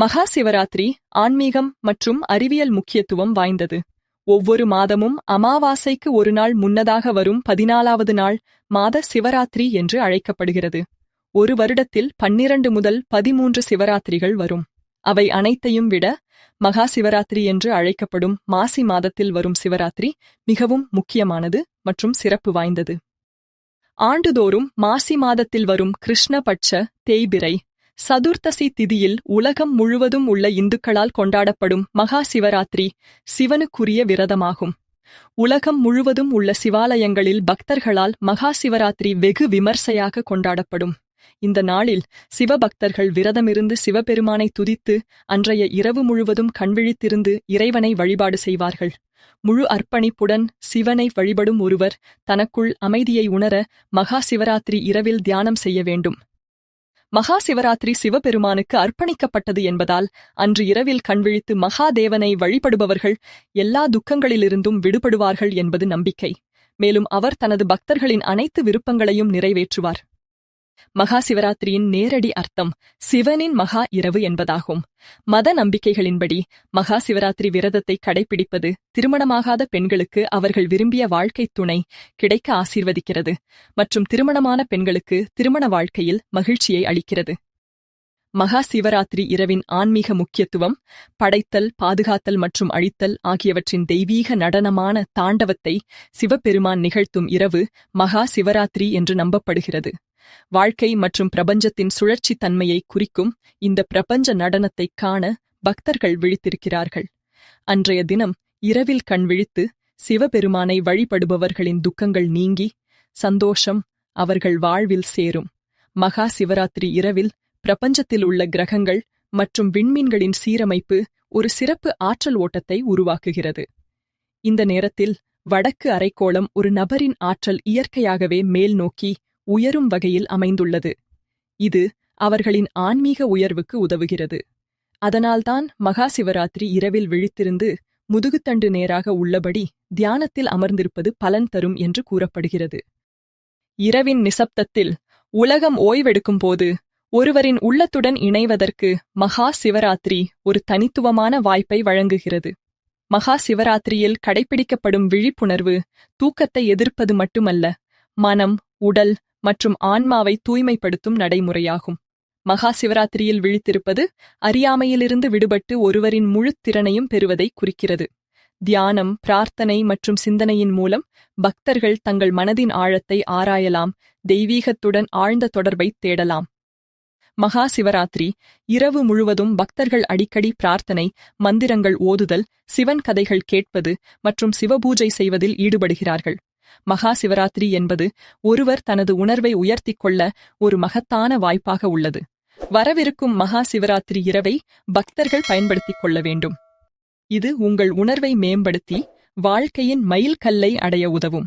மகா சிவராத்திரி ஆன்மீகம் மற்றும் அறிவியல் முக்கியத்துவம் வாய்ந்தது. ஒவ்வொரு மாதமும் அமாவாசைக்கு ஒரு நாள் முன்னதாக வரும் பதினாலாவது நாள் மாத சிவராத்திரி என்று அழைக்கப்படுகிறது. ஒரு வருடத்தில் பன்னிரண்டு முதல் பதிமூன்று சிவராத்திரிகள் வரும். அவை அனைத்தையும் விட மகா சிவராத்திரி என்று அழைக்கப்படும் மாசி மாதத்தில் வரும் சிவராத்திரி மிகவும் முக்கியமானது மற்றும் சிறப்பு வாய்ந்தது. ஆண்டுதோறும் மாசி மாதத்தில் வரும் கிருஷ்ணபட்ச தேய்பிரை சதுர்த்தசி திதியில் உலகம் முழுவதும் உள்ள இந்துக்களால் கொண்டாடப்படும் மகா சிவராத்திரி சிவனுக்குரிய விரதமாகும். உலகம் முழுவதும் உள்ள சிவாலயங்களில் பக்தர்களால் மகா சிவராத்திரி வெகு விமர்சையாக கொண்டாடப்படும். இந்த நாளில் சிவபக்தர்கள் விரதமிருந்து சிவபெருமானை துதித்து அன்றைய இரவு முழுவதும் கண்விழித்திருந்து இறைவனை வழிபாடு செய்வார்கள். முழு அர்ப்பணிப்புடன் சிவனை வழிபடும் ஒருவர் தனக்குள் அமைதியை உணர மகா சிவராத்திரி இரவில் தியானம் செய்ய வேண்டும். மகா சிவராத்திரி சிவபெருமானுக்கு அர்ப்பணிக்கப்பட்டது என்பதால் அன்று இரவில் கண்விழித்து மகாதேவனை வழிபடுபவர்கள் எல்லா துக்கங்களிலிருந்தும் விடுபடுவார்கள் என்பது நம்பிக்கை. மேலும் அவர் தனது பக்தர்களின் அனைத்து விருப்பங்களையும் நிறைவேற்றுவார். மகா சிவராத்திரியின் நேரடி அர்த்தம் சிவனின் மகா இரவு என்பதாகும். மத நம்பிக்கைகளின்படி மகா சிவராத்திரி விரதத்தை கடைபிடிப்பது திருமணமாகாத பெண்களுக்கு அவர்கள் விரும்பிய வாழ்க்கை துணை கிடைக்க ஆசீர்வதிக்கிறது மற்றும் திருமணமான பெண்களுக்கு திருமண வாழ்க்கையில் மகிழ்ச்சியை அளிக்கிறது. மகா சிவராத்திரி இரவின் ஆன்மீக முக்கியத்துவம் படைத்தல் பாதுகாத்தல் மற்றும் அழித்தல் ஆகியவற்றின் தெய்வீக நடனமான தாண்டவத்தை சிவபெருமான் நிகழ்த்தும் இரவு மகா சிவராத்திரி என்று நம்பப்படுகிறது. வாழ்க்கை மற்றும் பிரபஞ்சத்தின் சுழற்சி தன்மையை குறிக்கும் இந்த பிரபஞ்ச நடனத்தைக் காண பக்தர்கள் விழித்திருக்கிறார்கள். அன்றைய தினம் இரவில் கண் விழித்து சிவபெருமானை வழிபடுபவர்களின் துக்கங்கள் நீங்கி சந்தோஷம் அவர்கள் வாழ்வில் சேரும். மகா சிவராத்திரி இரவில் பிரபஞ்சத்தில் உள்ள கிரகங்கள் மற்றும் விண்மீன்களின் சீரமைப்பு ஒரு சிறப்பு ஆற்றல் ஓட்டத்தை உருவாக்குகிறது. இந்த நேரத்தில் வடக்கு அரைக்கோளம் ஒரு நபரின் ஆற்றல் இயற்கையாகவே மேல் நோக்கி உயரும் வகையில் அமைந்துள்ளது. இது அவர்களின் ஆன்மீக உயர்வுக்கு உதவுகிறது. அதனால்தான் மகா சிவராத்திரி இரவில் விழித்திருந்து முதுகுத்தண்டு நேராக உள்ளபடி தியானத்தில் அமர்ந்திருப்பது பலன் தரும் என்று கூறப்படுகிறது. இரவின் நிசப்தத்தில் உலகம் ஓய்வெடுக்கும் போது ஒருவரின் உள்ளத்துடன் இணைவதற்கு மகா சிவராத்திரி ஒரு தனித்துவமான வாய்ப்பை வழங்குகிறது. மகா சிவராத்திரியில் கடைபிடிக்கப்படும் விழிப்புணர்வு தூக்கத்தை எதிர்ப்பது மட்டுமல்ல மனம் உடல் மற்றும் ஆன்மாவை தூய்மைப்படுத்தும் நடைமுறையாகும். மகா சிவராத்திரியில் விழித்திருப்பது அறியாமையிலிருந்து விடுபட்டு ஒருவரின் முழு திறனையும் பெறுவதை குறிக்கிறது. தியானம் பிரார்த்தனை மற்றும் சிந்தனையின் மூலம் பக்தர்கள் தங்கள் மனதின் ஆழத்தை ஆராயலாம் தெய்வீகத்துடன் ஆழ்ந்த தொடர்பை தேடலாம். மகா சிவராத்திரி இரவு முழுவதும் பக்தர்கள் அடிக்கடி பிரார்த்தனை மந்திரங்கள் ஓதுதல் சிவன் கதைகள் கேட்பது மற்றும் சிவபூஜை செய்வதில் ஈடுபடுகிறார்கள். மகா சிவராத்திரி என்பது ஒருவர் தனது உணர்வை உயர்த்திக் கொள்ள ஒரு மகத்தான வாய்ப்பாக உள்ளது. வரவிருக்கும் மகா சிவராத்திரி இரவை பக்தர்கள் பயன்படுத்திக் கொள்ள வேண்டும். இது உங்கள் உணர்வை மேம்படுத்தி வாழ்க்கையின் மயில்கல்லை அடைய உதவும்.